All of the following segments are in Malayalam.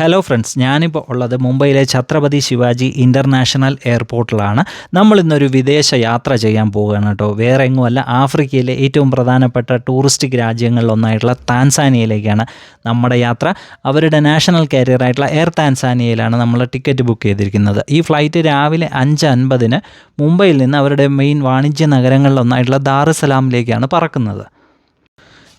ഹലോ ഫ്രണ്ട്സ് ഞാനിപ്പോൾ ഉള്ളത് മുംബൈയിലെ ഛത്രപതി ശിവാജി ഇന്റർനാഷണൽ എയർപോർട്ടിലാണ്. നമ്മൾ ഇന്നൊരു വിദേശ യാത്ര ചെയ്യാൻ പോവുകയാണ് കേട്ടോ. വേറെ എങ്ങുമല്ല ആഫ്രിക്കയിലെ ഏറ്റവും പ്രധാനപ്പെട്ട ടൂറിസ്റ്റിക് രാജ്യങ്ങളിലൊന്നായിട്ടുള്ള താൻസാനിയയിലേക്കാണ് നമ്മുടെ യാത്ര. അവരുടെ നാഷണൽ കാരിയറായിട്ടുള്ള എയർ താൻസാനിയയിലാണ് നമ്മൾ ടിക്കറ്റ് ബുക്ക് ചെയ്തിരിക്കുന്നത്. ഈ ഫ്ലൈറ്റ് രാവിലെ അഞ്ച് അൻപതിന് മുംബൈയിൽ നിന്ന് അവരുടെ മെയിൻ വാണിജ്യ നഗരങ്ങളിലൊന്നായിട്ടുള്ള ദാറുസലാമിലേക്കാണ് പറക്കുന്നത്.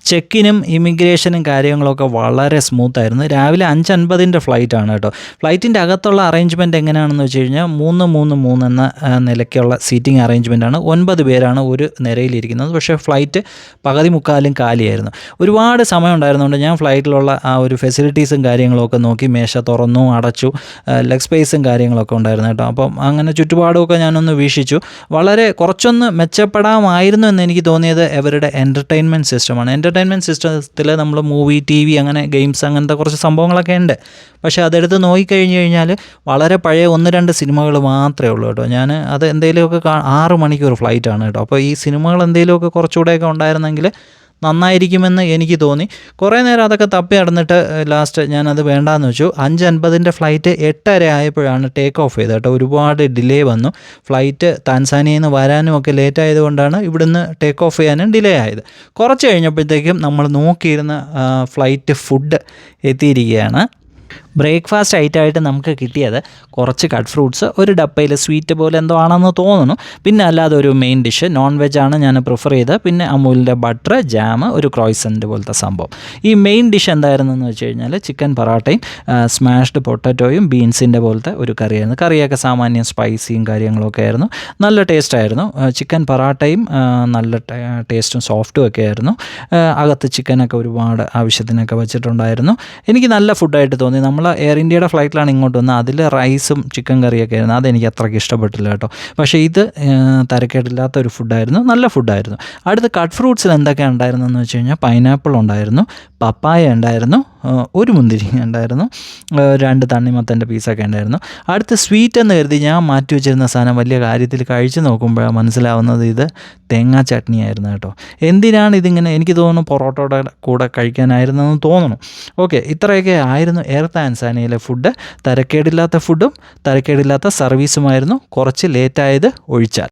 ചെക്കിനും ഇമിഗ്രേഷനും കാര്യങ്ങളൊക്കെ വളരെ സ്മൂത്ത് ആയിരുന്നു. രാവിലെ അഞ്ച് അൻപതിന്റെ ഫ്ലൈറ്റ് ആണ് കേട്ടോ. ഫ്ലൈറ്റിന്റെ അകത്തുള്ള അറേഞ്ച്മെന്റ് എങ്ങനെയാണെന്ന് വെച്ച് കഴിഞ്ഞാൽ മൂന്ന് മൂന്ന് മൂന്ന് എന്ന നിലയ്ക്കുള്ള സീറ്റിംഗ് അറേഞ്ച്മെന്റ് ആണ്. ഒൻപത് പേരാണ് ഒരു നിരയിലിരിക്കുന്നത്. പക്ഷേ ഫ്ലൈറ്റ് പകുതി മുക്കാലും കാലിയായിരുന്നു. ഒരുപാട് സമയം ഉണ്ടായിരുന്നുണ്ട് ഞാൻ ഫ്ലൈറ്റിലുള്ള ആ ഒരു ഫെസിലിറ്റീസും കാര്യങ്ങളൊക്കെ നോക്കി മേശ തുറന്നു അടച്ചു ലെഗ് സ്പേസും കാര്യങ്ങളൊക്കെ ഉണ്ടായിരുന്നു കേട്ടോ. അപ്പം അങ്ങനെ ചുറ്റുപാടുമൊക്കെ ഞാനൊന്ന് വീക്ഷിച്ചു. വളരെ കുറച്ചൊന്ന് മെച്ചപ്പെടാമായിരുന്നു എന്ന് എനിക്ക് തോന്നിയത് അവരുടെ എന്റർടൈൻമെന്റ് സിസ്റ്റമാണ് എന്റർടൈൻമെന്റ് സിസ്റ്റത്തിൽ നമ്മൾ മൂവി ടി വി അങ്ങനെ ഗെയിംസ് അങ്ങനത്തെ കുറച്ച് സംഭവങ്ങളൊക്കെ ഉണ്ട്. പക്ഷേ അതെടുത്ത് നോക്കിക്കഴിഞ്ഞ് കഴിഞ്ഞാൽ വളരെ പഴയ ഒന്ന് രണ്ട് സിനിമകൾ മാത്രമേ ഉള്ളൂ കേട്ടോ. ഞാൻ അത് എന്തെങ്കിലുമൊക്കെ ആറ് മണിക്കൂർ ഫ്ലൈറ്റാണ് കേട്ടോ. അപ്പോൾ ഈ സിനിമകൾ എന്തെങ്കിലുമൊക്കെ കുറച്ചുകൂടെയൊക്കെ ഉണ്ടായിരുന്നെങ്കിൽ നന്നായിരിക്കുമെന്ന് എനിക്ക് തോന്നി. കുറേ നേരം അതൊക്കെ തപ്പി നടന്നിട്ട് ലാസ്റ്റ് ഞാനത് വേണ്ടാന്ന് വെച്ചു. അഞ്ച് അൻപതിന്റെ ഫ്ലൈറ്റ് എട്ടര ആയപ്പോഴാണ് ടേക്ക് ഓഫ് ചെയ്തത് കേട്ടോ. ഒരുപാട് ഡിലേ വന്നു. ഫ്ലൈറ്റ് താൻസാനിയയിൽ നിന്ന് വരാനും ഒക്കെ ലേറ്റ് ആയതുകൊണ്ടാണ് ഇവിടുന്ന് ടേക്ക് ഓഫ് ചെയ്യാനും ഡിലേ ആയത്. കുറച്ച് കഴിഞ്ഞപ്പോഴത്തേക്കും നമ്മൾ നോക്കിയിരുന്ന ഫ്ലൈറ്റ് ഫുഡ് എത്തിയിരിക്കുകയാണ്. ബ്രേക്ക്ഫാസ്റ്റ് ഐറ്റമായിട്ട് നമുക്ക് കിട്ടിയത് കുറച്ച് കട്ട് ഫ്രൂട്ട്സ് ഒരു ഡപ്പയിൽ സ്വീറ്റ് പോലെ എന്തോ ആണെന്ന് തോന്നുന്നു. പിന്നെ അല്ലാതെ ഒരു മെയിൻ ഡിഷ് നോൺ വെജ് ആണ് ഞാൻ പ്രിഫർ ചെയ്തത്. പിന്നെ അമൂലിന്റെ ബട്ടർ ജാം ഒരു ക്രോയ്സന്റ് പോലത്തെ സംഭവം. ഈ മെയിൻ ഡിഷ് എന്തായിരുന്നെന്ന് വെച്ച് കഴിഞ്ഞാൽ ചിക്കൻ പൊറാട്ടയും സ്മാഷ്ഡ് പൊട്ടറ്റോയും ബീൻസിന്റെ പോലത്തെ ഒരു കറിയായിരുന്നു. കറിയൊക്കെ സാമാന്യം സ്പൈസിയും കാര്യങ്ങളൊക്കെ ആയിരുന്നു. നല്ല ടേസ്റ്റ് ആയിരുന്നു. ചിക്കൻ പൊറാട്ടയും നല്ല ടേസ്റ്റും സോഫ്റ്റും ഒക്കെ ആയിരുന്നു. അകത്ത് ചിക്കനൊക്കെ ഒരുപാട് ആവശ്യത്തിനൊക്കെ വെച്ചിട്ടുണ്ടായിരുന്നു. എനിക്ക് നല്ല ഫുഡായിട്ട് തോന്നി. നമ്മൾ എയർ ഇന്ത്യയുടെ ഫ്ലൈറ്റിലാണ് ഇങ്ങോട്ട് വന്നത്. അതിൽ റൈസും ചിക്കൻ കറിയൊക്കെ ആയിരുന്നു. അതെനിക്ക് അത്രയ്ക്ക് ഇഷ്ടപ്പെട്ടില്ല കേട്ടോ. പക്ഷേ ഇത് തരക്കേടില്ലാത്ത ഒരു ഫുഡായിരുന്നു നല്ല ഫുഡായിരുന്നു അടുത്ത കട്ട് ഫ്രൂട്ട്സിൽ എന്തൊക്കെയാണ് ഉണ്ടായിരുന്നതെന്ന് വെച്ച് കഴിഞ്ഞാൽ പൈനാപ്പിൾ ഉണ്ടായിരുന്നു. പപ്പായ ഉണ്ടായിരുന്നു. ഒരു മുന്തിരി ഉണ്ടായിരുന്നു. രണ്ട് തണ്ണിമത്തന്റെ പീസൊക്കെ ഉണ്ടായിരുന്നു. അടുത്ത് സ്വീറ്റ് എന്ന് കരുതി ഞാൻ മാറ്റി വെച്ചിരുന്ന സാധനം വലിയ കാര്യത്തിൽ കഴിച്ച് നോക്കുമ്പോഴാണ് മനസ്സിലാവുന്നത് ഇത് തേങ്ങാ ചട്നി ആയിരുന്നു കേട്ടോ. എന്തിനാണ് ഇതിങ്ങനെ എനിക്ക് തോന്നുന്നു പൊറോട്ടയുടെ കൂടെ കഴിക്കാനായിരുന്നെന്ന് തോന്നുന്നു. ഓക്കെ ഇത്രയൊക്കെ ആയിരുന്നു എയർ താൻസാനിയയിലെ ഫുഡ്. തരക്കേടില്ലാത്ത ഫുഡും തരക്കേടില്ലാത്ത സർവീസുമായിരുന്നു. കുറച്ച് ലേറ്റായത് ഒഴിച്ചാൽ.